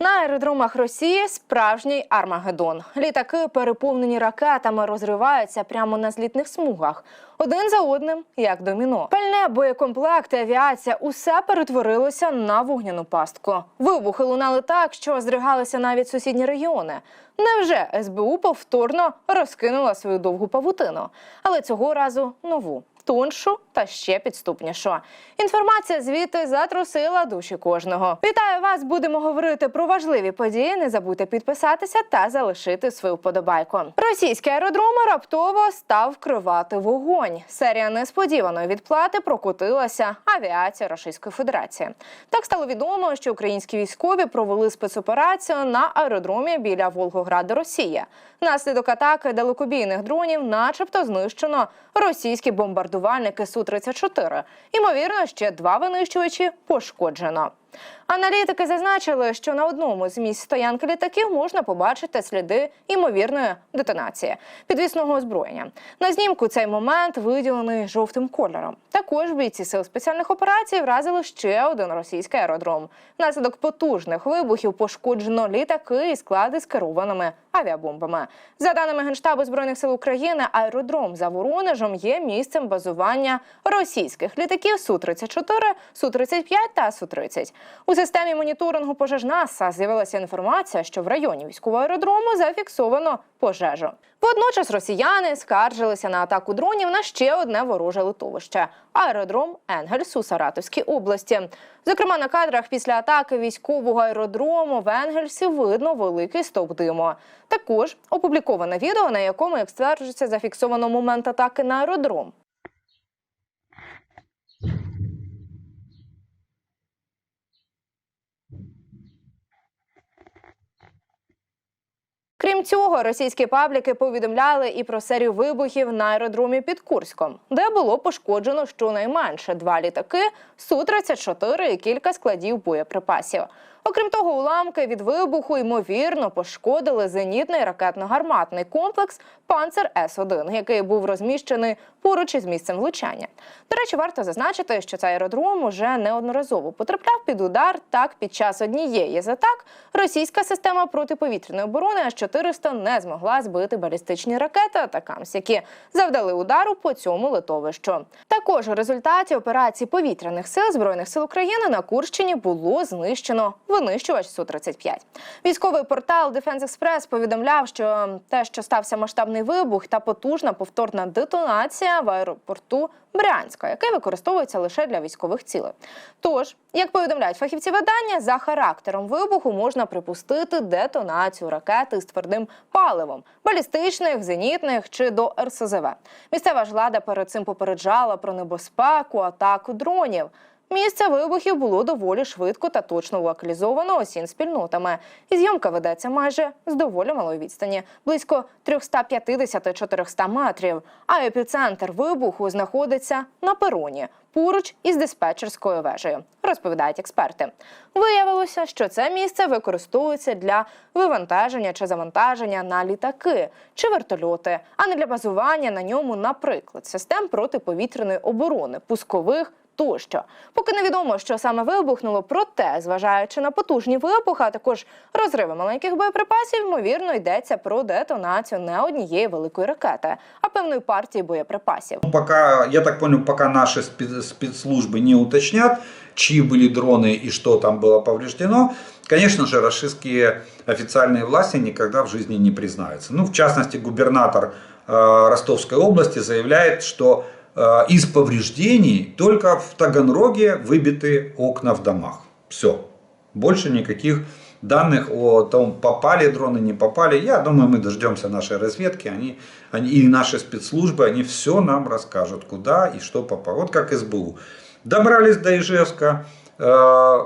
На аеродромах Росії справжній Армагеддон. Літаки, переповнені ракетами, розриваються прямо на злітних смугах. Один за одним, як доміно. Пальне, боєкомплекти, авіація усе перетворилося на вогняну пастку. Вибухи лунали так, що здригалися навіть сусідні регіони. Невже СБУ повторно розкинула свою довгу павутину? Але цього разу нову. Тоншу та ще підступнішу. Інформація звідти затрусила душі кожного. Вітаю вас! Будемо говорити про важливі події. Не забудьте підписатися та залишити свою вподобайку. Російський аеродром раптово став вкривати вогонь. Серія несподіваної відплати прокотилася авіація Російської Федерації. Так стало відомо, що українські військові провели спецоперацію на аеродромі біля Волгограда, Росія. Наслідок атаки далекобійних дронів, начебто, знищено російські бомбардувальники Су-34. Імовірно, ще два винищувачі пошкоджено. Аналітики зазначили, що на одному з місць стоянки літаків можна побачити сліди ймовірної детонації підвісного озброєння. На знімку цей момент виділений жовтим кольором. Також бійці сил спеціальних операцій вразили ще один російський аеродром. Внаслідок потужних вибухів пошкоджено літаки і склади з керованими авіабомбами. За даними Генштабу збройних сил України, аеродром за Воронежем є місцем базування російських літаків Су 34 Су 35 та Су 30 У системі моніторингу пожеж НАСА з'явилася інформація, що в районі військового аеродрому зафіксовано пожежу. Водночас росіяни скаржилися на атаку дронів на ще одне вороже литовище аеродром Енгельс у Саратовській області. Зокрема, на кадрах після атаки військового аеродрому в Енгельсі видно великий стовп диму. Також опубліковане відео, на якому, як стверджується, зафіксовано момент атаки на аеродром. Крім цього, російські пабліки повідомляли і про серію вибухів на аеродромі під Курськом, де було пошкоджено щонайменше два літаки Су-34 і кілька складів боєприпасів. Окрім того, уламки від вибуху ймовірно пошкодили зенітний ракетно-гарматний комплекс Панцер С-1, який був розміщений поруч із місцем влучання. До речі, варто зазначити, що цей аеродром уже неодноразово потрапляв під удар. Так, під час однієї з атак російська система протиповітряної оборони С-400 не змогла збити балістичні ракети «Атакамс», які завдали удару по цьому литовищу. Також у результаті операції повітряних сил збройних сил України на Курщині було знищено винищувач Су-35. Військовий портал Defense Express повідомляв, що те, що стався масштабний вибух та потужна повторна детонація в аеропорту Брянська, який використовується лише для військових цілей. Тож, як повідомляють фахівці видання, за характером вибуху можна припустити детонацію ракети з твердим паливом, балістичних, зенітних чи до РСЗВ. Місцева ж влада перед цим попереджала про небезпеку атаку дронів. Місце вибухів було доволі швидко та точно локалізовано осін спільнотами. І зйомка ведеться майже з доволі малої відстані, близько 350-400 метрів. А епіцентр вибуху знаходиться на пероні поруч із диспетчерською вежею, розповідають експерти. Виявилося, що це місце використовується для вивантаження чи завантаження на літаки чи вертольоти, а не для базування на ньому, наприклад, систем протиповітряної оборони, пускових тощо. Поки невідомо, що саме вибухнуло, проте, зважаючи на потужні вибухи, а також розриви маленьких боєприпасів, ймовірно, йдеться про детонацію не однієї великої ракети, а певної партії боєприпасів. Ну, Пока, я так понял, пока наши спе- спецслужбы не уточнят, чьи были дроны и что там было повреждено, конечно же, российские официальные власти никогда в жизни не признаются. Ну, в частности, губернатор э, Ростовской области заявляет, что э, из повреждений только в Таганроге выбиты окна в домах. Все. Больше никаких данных о том, попали дроны, не попали. Я думаю, мы дождемся нашей разведки. Они, они, и наши спецслужбы, они все нам расскажут, куда и что попало. Вот как СБУ. Добрались до Ижевска, э,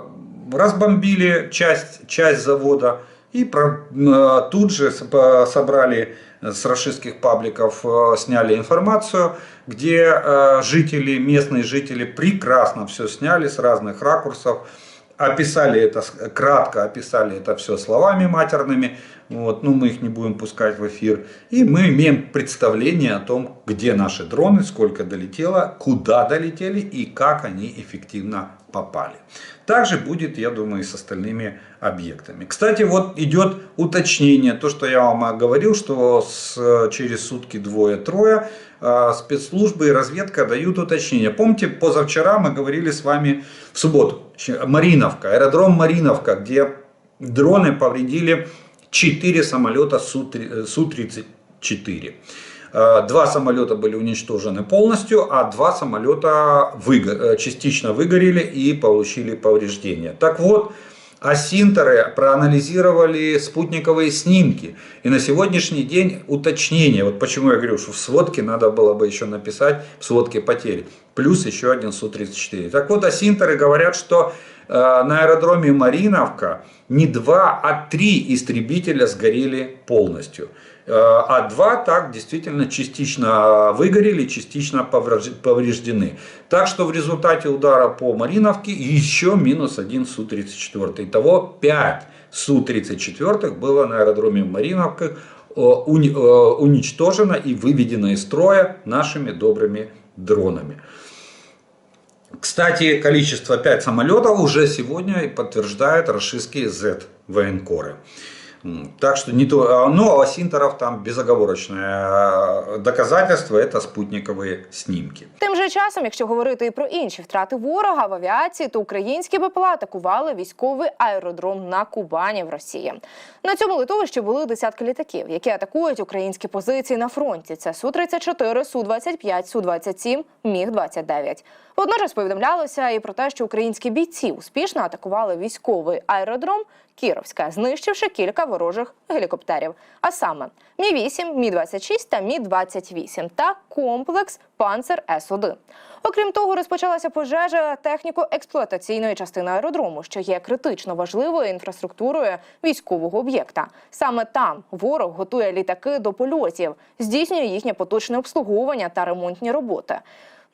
разбомбили часть, часть завода и э, тут же собрали с российских пабликов, э, сняли информацию, где э, жители, местные жители прекрасно все сняли с разных ракурсов, описали это, кратко описали это все словами матерными, вот, ну мы их не будем пускать в эфир, и мы имеем представление о том, где наши дроны, сколько долетело, куда долетели и как они эффективно попали. Также будет, я думаю, и с остальными объектами. Кстати, вот идет уточнение, то, что я вам говорил, что с, через сутки двое-трое э, спецслужбы и разведка дают уточнение. Помните, позавчера мы говорили с вами в субботу, Мариновка, аэродром Мариновка, где дроны повредили 4 самолета Су-3- Су-34. Э, Два самолета были уничтожены полностью, а два самолета выго- э, частично выгорели и получили повреждения. Так вот, Асинтеры проанализировали спутниковые снимки. И на сегодняшний день уточнение. Вот почему я говорю, что в сводке надо было бы еще написать, в сводке потерь. Плюс еще один Су-34. Так вот, асинтеры говорят, что э, на аэродроме Мариновка не два, а три истребителя сгорели полностью. Э, А два так действительно частично выгорели, частично поврежд- повреждены. Так что в результате удара по Мариновке еще минус один Су-34. Итого 5 Су-34 было на аэродроме Мариновка э, э, уничтожено и выведено из строя нашими добрыми дронами. Кстати, количество 5 самолетов уже сегодня подтверждают российские Z-военкоры. М, Так что не то, а, ну, а Синтеров там безоговорочное э, доказательство это спутниковые снимки. Тим же часом, якщо говорити і про інші втрати ворога в авіації, то українські БПЛА атакували військовий аеродром на Кубані в Росії. На цьому литовищі були десятки літаків, які атакують українські позиції на фронті. Це су 34 су 25 су 27 міг 29 Водночас повідомлялося і про те, що українські бійці успішно атакували військовий аеродром Кіровська, знищивши кілька ворожих гелікоптерів. А саме Мі 8 Мі 26 та Мі 28 та комплекс Панцер С 1 Окрім того, розпочалася пожежа техніко-експлуатаційної частини аеродрому, що є критично важливою інфраструктурою військового об'єкта. Саме там ворог готує літаки до польотів, здійснює їхнє поточне обслуговування та ремонтні роботи.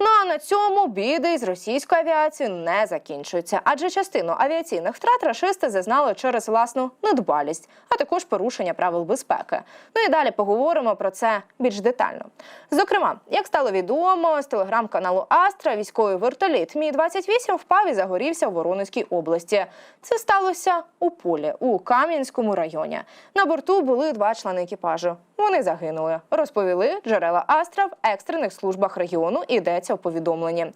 Ну а на цьому біди із російською авіацією не закінчуються, адже частину авіаційних втрат рашисти зазнали через власну недбалість, а також порушення правил безпеки. Ну і далі поговоримо про це більш детально. Зокрема, як стало відомо з телеграм-каналу Астра, військовий вертоліт Мі 28 впав і загорівся в Воронезькій області. Це сталося у полі у Кам'янському районі. На борту були два члени екіпажу. Вони загинули, розповіли джерела Астра в екстрених службах регіону. Йдеться у повідомленні.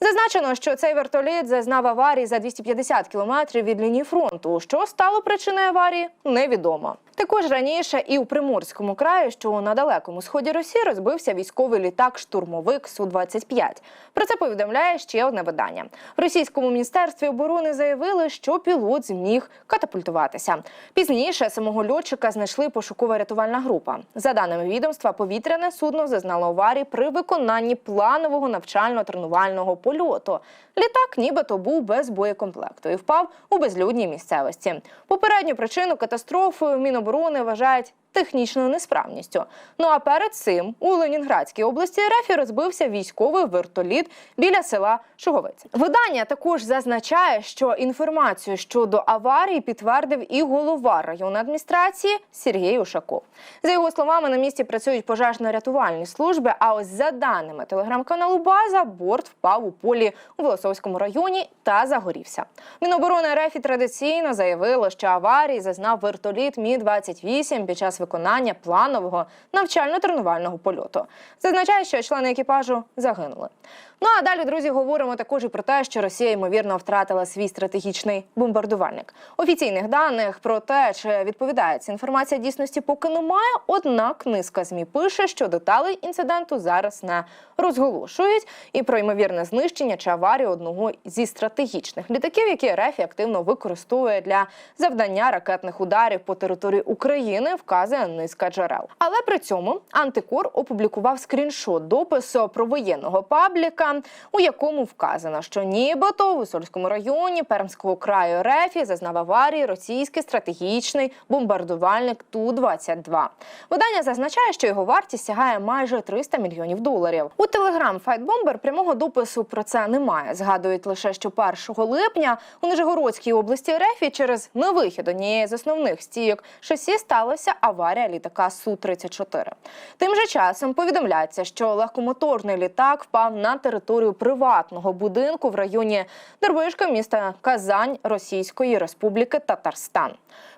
Зазначено, що цей вертоліт зазнав аварії за 250 кілометрів від лінії фронту. Що стало причиною аварії, невідомо. Також раніше і у Приморському краї, що на далекому сході Росії, розбився військовий літак штурмовик су 25 Про це повідомляє ще одне видання. В російському міністерстві оборони заявили, що пілот зміг катапультуватися. Пізніше самого льотчика знайшли пошукова рятувальна група. За даними відомства, повітряне судно зазнало аварії при виконанні планового навчально-тренувального польоту. Літак нібито був без боєкомплекту і впав у безлюдній місцевості. Попередню причину катастрофи Міноборони вважають технічною несправністю. Ну а перед цим у Ленінградській області РФ розбився військовий вертоліт біля села Шуговець. Видання також зазначає, що інформацію щодо аварії підтвердив і голова районної адміністрації Сергій Ушаков. За його словами, на місці працюють пожежно-рятувальні служби. А ось за даними телеграм-каналу База, борт впав у полі у Волосовському районі та загорівся. Міноборони РФ традиційно заявило, що аварії зазнав вертоліт Мі 28 під час планового навчально-тренувального польоту. Зазначає, що члени екіпажу загинули. Ну а далі, друзі, говоримо також і про те, що Росія ймовірно втратила свій стратегічний бомбардувальник. Офіційних даних про те, чи відповідає ця інформація дійсності, поки немає. Однак низка змі пише, що деталей інциденту зараз не розголошують, і про ймовірне знищення чи аварію одного зі стратегічних літаків, які РФ активно використовує для завдання ракетних ударів по території України, вказує низка джерел. Але при цьому антикор опублікував скріншот допису про воєнного пабліка, у якому вказано, що нібито в Усольському районі Пермського краю РФ зазнав аварії російський стратегічний бомбардувальник Ту-22. Видання зазначає, що його вартість сягає майже 300 мільйонів доларів. У телеграм Файтбомбер прямого допису про це немає. Згадують лише, що 1 липня у Нижегородській області РФ через невихід однієї з основних стійок шасі сталася аварія. Аварія літака Су-34. Тим же часом повідомляється, що легкомоторний літак впав на територію приватного будинку в районі Дербишка міста Казань Російської Республіки Татарстан.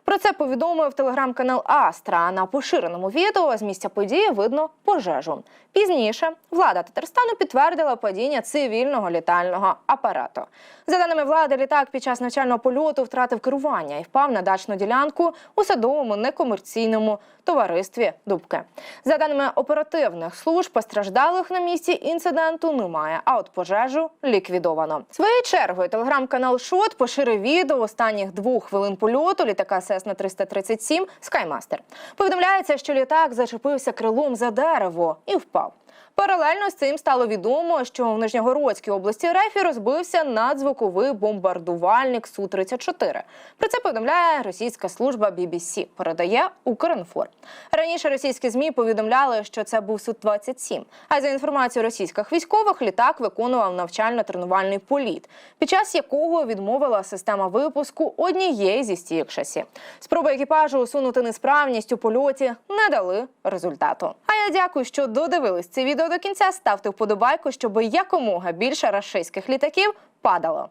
Про це повідомив телеграм-канал Астра. На поширеному відео з місця події видно пожежу. Пізніше влада Татарстану підтвердила падіння цивільного літального апарату. За даними влади, літак під час навчального польоту втратив керування і впав на дачну ділянку у садовому некомерційному товаристві Дубки. За даними оперативних служб, постраждалих на місці інциденту немає. А от пожежу ліквідовано. Своєю чергою телеграм-канал Шот поширив відео останніх двох хвилин польоту літака Cessna 337 Skymaster. Повідомляється, що літак зачепився крилом за дерево і впав. Паралельно з цим стало відомо, що в Нижньогородській області РФ розбився надзвуковий бомбардувальник Су-34. Про це повідомляє російська служба BBC, передає Укрінформ. Раніше російські змі повідомляли, що це був Су-27. А за інформацією російських військових, літак виконував навчально-тренувальний політ, під час якого відмовила система випуску однієї зі стійок шасі. Спроби екіпажу усунути несправність у польоті не дали результату. А я дякую, що додивились це відео до кінця. Ставте вподобайку, щоб якомога більше рашистських літаків падало.